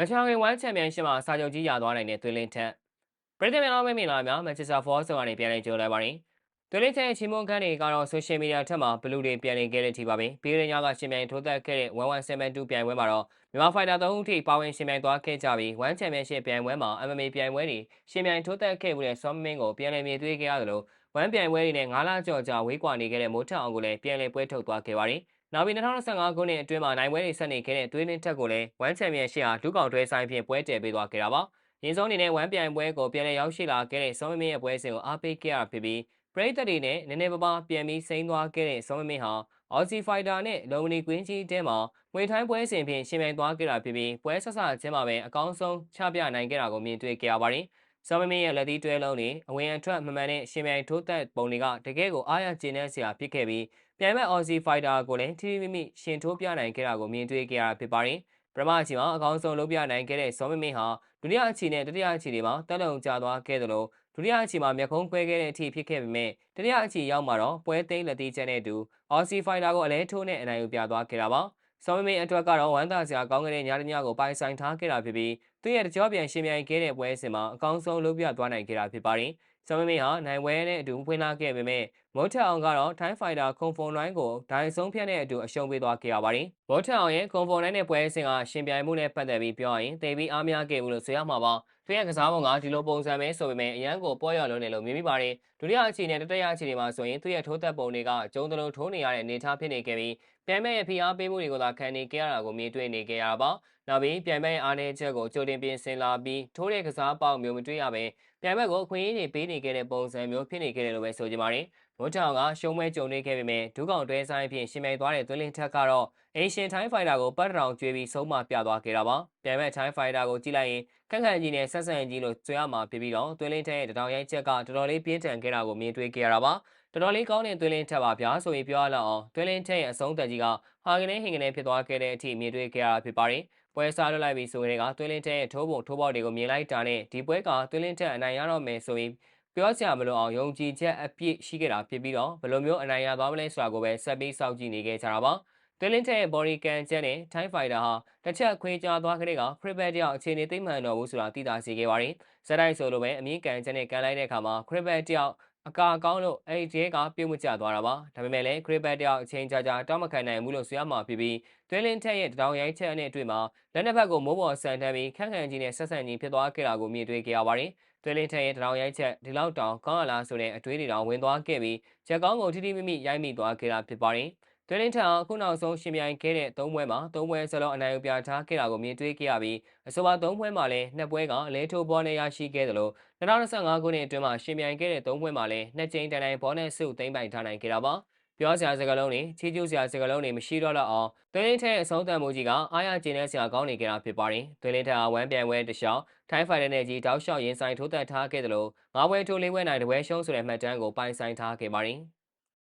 မချာခင်ဝမ်ချန်ပီယံရှစ်မှာစာချုပ်ကြီးရသွားနိုင်တဲ့သွေးလင်းထက်ပရိသတ်များမင်္ဂလာများမန်ချက်စတာဖော့ဆော်ကနေပြန်လည်ကြိုလိုက်ပါတယ်သွေးလင်းထက်ချီမွန်ခန်းတွေကတော့ဆိုရှယ်မီဒီယာထက်မှာဘလူးတွေပြန်လည်ခဲ့တဲ့ထိပါပဲပြီးတဲ့ညကရှင်ပြိုင်ထိုးသက်ခဲ့တဲ့1172ပြိုင်ပွဲမှာတော့မြန်မာဖိုင်တာ၃ဦးထိပါဝင်ရှင်ပြိုင်သွားခဲ့ကြပြီးဝမ်ချန်ပီယံရှစ်ပြိုင်ပွဲမှာ MMA ပြိုင်ပွဲတွေရှင်ပြိုင်ထိုးသက်ခဲ့မှုတဲ့ဆောမင်းကိုပြန်လည်မြေသွေးခဲ့ရသလိုဝမ်ပြိုင်ပွဲတွေနဲ့9လကျော်ကြာဝေးကွာနေခဲ့တဲ့မိုးထက်အောင်ကိုလည်းပြန်လည်ပွဲထုတ်သွားခဲ့ပါတယ် နောက်ပြီး2025ခုနှစ်အတွင်းမှာနိုင်ပွဲတွေဆက်နေခဲ့တဲ့သွေးလင်းထက်ကိုလည်းဝမ်ချန်ပီယံရှစ်ဟာဒုကောင်တွဲဆိုင်ဖြင့်ပွဲတည်ပေးသွားခဲ့တာပါ။ရင်းစုံအနေနဲ့ဝမ်ပြိုင်ပွဲကိုပြန်လည်ရောက်ရှိလာခဲ့တဲ့စောမမင်းရဲ့ပွဲစဉ်ကိုအားပေးခဲ့ရဖြစ်ပြီးပရိသတ်တွေနဲ့နည်းနည်းပါးပါးပြန်ပြီးစိမ့်သွားခဲ့တဲ့စောမမင်းဟာအော်စီဖိုင်တာနဲ့လုံမနီကွင်းကြီးတဲမှာငွေထိုင်းပွဲစဉ်ဖြင့်ရှင်ပြိုင်သွားခဲ့တာဖြစ်ပြီးပွဲဆက်ဆချင်းမှာပဲအကောင်းဆုံးချပြနိုင်ခဲ့တာကိုမြင်တွေ့ခဲ့ရပါတယ်။ စောမမင်းရဲ့လက်သီးတွဲလုံးတွေအဝင်အထွက်မှန်မှန်နဲ့ရှင်ပြိုင်ထိုးသက်ပုံတွေကတကယ်ကိုအားရကျေနပ်စရာဖြစ်ခဲ့ပြီးပြိုင်ဘက် Aussie Fighter ကိုလည်းထိထိမိမိရှင်ထိုးပြနိုင်ခဲ့တာကိုမြင်တွေ့ခဲ့ရတာဖြစ်ပါတယ်။ပထမအချိန်မှာအကောင်းဆုံးလုပ်ပြနိုင်ခဲ့တဲ့စောမမင်းဟာဒုတိယအချိန်နဲ့တတိယအချိန်တွေမှာတက်လုံကျသွားခဲ့သလိုဒုတိယအချိန်မှာမျက်ခုံးခွဲခဲ့တဲ့အထိဖြစ်ခဲ့ပေမဲ့တတိယအချိန်ရောက်မှာတော့ပွဲသိမ်းလက်သေးချက်နဲ့အတူ Aussie Fighter ကိုအလဲထိုးနဲ့အနိုင်ယူပြသွားခဲ့တာပါ။ စောမမင်းအတွက်ကတော့ဝမ်းသာစရာကောင်းတဲ့ညတညကိုပိုင်ဆိုင်ထားခဲ့တာဖြစ်ပြီးသူ့ရဲ့တကြောပြန်ရှင်ပြိုင်ခဲ့တဲ့ပွဲစဉ်မှာအကောင်းဆုံးလုပ်ပြသွားနိုင်ခဲ့တာဖြစ်ပါတယ်။ဆမ်မမေဟာနိုင်ပွဲနဲ့အတူဖွင့်လာခဲ့ပေမဲ့ မောထက်အောင်ကတော့ထိုင်းဖိုင်တာခုံဖုံလိုင်းကိုဒိုင်ဆုံးဖြတ်တဲ့အတူအရှုံးပေးသွားခဲ့ရပါတယ်။မောထက်အောင်ရဲ့ခုံဖုံလိုင်းနဲ့ပွဲစဉ်ကရှင်ပြိုင်မှုနဲ့ပတ်သက်ပြီးပြောရရင်တေပြီးအားမရခဲ့ဘူးလို့ဆိုရမှာပါ။သူရဲ့ကစားပုံကဒီလိုပုံစံပဲဆိုပေမဲ့အရန်ကိုပေါ်ရလုံးနေလို့မြင်မိပါတယ်။ဒုတိယအခြေအနေနဲ့တတိယအခြေအနေမှာဆိုရင်သူရဲ့ထိုးသက်ပုံတွေကကျုံတလုံးထိုးနေရတဲ့အနေအထားဖြစ်နေခဲ့ပြီးပြိုင်မဲ့ရဲ့ဖိအားပေးမှုတွေကိုသာခံနေကြရတာကိုမြင်တွေ့နေကြရတာပါ။နောက်ပြီးပြိုင်မဲ့အားနည်းချက်ကိုကြိုတင်ပြင်ဆင်လာပြီးထိုးတဲ့ကစားပေါက်မျိုးမတွေ့ရဘဲပြိုင်ဘက်ကိုအခွင့်အရေးတွေပေးနေခဲ့တဲ့ပုံစံမျိုးဖြစ်နေခဲ့တယ်လို့ပဲဆိုကြပါရင် မိုးထောင်ကရှုံးမဲကြုံနေခဲ့ပေမဲ့ဒုကောင်တွဲဆိုင်ဖြင့်ရှင်မြိုင်သွားတဲ့သွင်းလင်းထက်ကတော့အင်ရှင်ထိုင်းဖိုင်တာကိုပတ်တောင်ကျွေးပြီးဆုံးမပြသွားခဲ့တာပါပြိုင်ဘက်ထိုင်းဖိုင်တာကိုကြည့်လိုက်ရင်ခက်ခန့်ကြီးနဲ့ဆက်ဆံကြီးလို့ကြွေရမှာဖြစ်ပြီးတော့သွင်းလင်းထက်ရဲ့တထောင်ရိုက်ချက်ကတော်တော်လေးပြင်းထန်ခဲ့တာကိုမြင်တွေ့ခဲ့ရတာပါတော်တော်လေးကောင်းတဲ့သွင်းလင်းထက်ပါဗျာဆိုရင်ပြောရလောက်အောင်သွင်းလင်းထက်ရဲ့အဆုံးသက်ကြီးကဟာကနေဟင်ကနေဖြစ်သွားခဲ့တဲ့အထိမြင်တွေ့ခဲ့ရတာဖြစ်ပါတယ်ပွဲစားလွတ်လိုက်ပြီးဆိုရင်ကသွင်းလင်းတဲ့ထိုးပုံထိုးပေါက်တွေကိုမြင်လိုက်တာနဲ့ဒီပွဲကသွင်းလင်းတဲ့အနိုင်ရတော့မယ်ဆိုရင် ပြောစရာမလိုအောင်ယုံကြည်ချက်အပြည့်ရှိခဲ့တာဖြစ်ပြီးတော့ဘယ်လိုမျိုးအနိုင်ရသွားမလဲဆိုတာကိုပဲဆက်ပြီးစောင့်ကြည့်နေခဲ့ကြတာပါသွင်းလင်းတဲ့ body can ချက်နဲ့ Thai fighter ဟာတစ်ချက်ခွေးကြသွားခဲ့တဲ့က cricket တယောက်အခြေအနေသိမှန်တော်ဘူးဆိုတာသိတာစီခဲ့ပါတယ်ဇက်တိုက်ဆိုလိုပဲအမြင့်ကန်ချက်နဲ့ကန်လိုက်တဲ့အခါမှာ cricket တယောက် အကာကောင်းလို့အဲ့ဒီကပြုတ်မကျသွားတာပါဒါပေမဲ့လည်း cricket တယောက်အချိန်ကြာကြာတောက်မခံနိုင်ဘူးလို့ဆိုရမှာဖြစ်ပြီးတွင်းလင်းထက်ရဲ့တောင်ရိုင်းချက်နဲ့အတွေ့မှာလက်နှစ်ဖက်ကိုမိုးပေါ်ဆန်ထမ်းပြီးခန့်ခန့်ကြီးနဲ့ဆက်ဆံကြီးဖြစ်သွားခဲ့တာကိုမြင်တွေ့ခဲ့ရပါတယ်တွင်းလင်းထက်ရဲ့တောင်ရိုင်းချက်ဒီလောက်တောင်ကောင်းရလားဆိုတဲ့အတွေးတွေတောင်ဝင်သွားခဲ့ပြီးချက်ကောင်းကိုထိထိမိမိရိုက်မိသွားခဲ့တာဖြစ်ပါတယ် တွင်းလင်းထက်အခုနောက်ဆုံးရှင်ပြိုင်ခဲ့တဲ့သုံးပွဲမှာသုံးပွဲစလုံးအနိုင်ယူပြထားခဲ့တာကိုမြင်တွေ့ခဲ့ရပြီးအဆိုပါသုံးပွဲမှာလည်းနှစ်ပွဲကအလဲထိုးဘောနဲ့ရရှိခဲ့သလို2025ခုနှစ်အတွင်းမှာရှင်ပြိုင်ခဲ့တဲ့သုံးပွဲမှာလည်းနှစ်ကြိမ်တိုင်တိုင်ဘောနဲ့ဆုသိမ်းပိုင်ထားနိုင်ခဲ့တာပါပြောစရာစကားလုံးတွေချီးကျူးစရာစကားလုံးတွေမရှိတော့တော့အောင်သွေးလင်းထဲအဆုံးတန်မှုကြီးကအားရကျင်းတဲ့စရာကောင်းနေကြတာဖြစ်ပါတယ်သွေးလင်းထဲအဝမ်းပြန်ဝဲတလျှောက်ထိုင်းဖိုင်နယ်နဲ့ကြီးတောက်လျှောက်ရင်ဆိုင်ထိုးတက်ထားခဲ့တယ်လို့ငါးပွဲထိုးလေးပွဲနိုင်တပွဲရှုံးဆိုတဲ့မှတ်တမ်းကိုပိုင်ဆိုင်ထားခဲ့ပါတယ်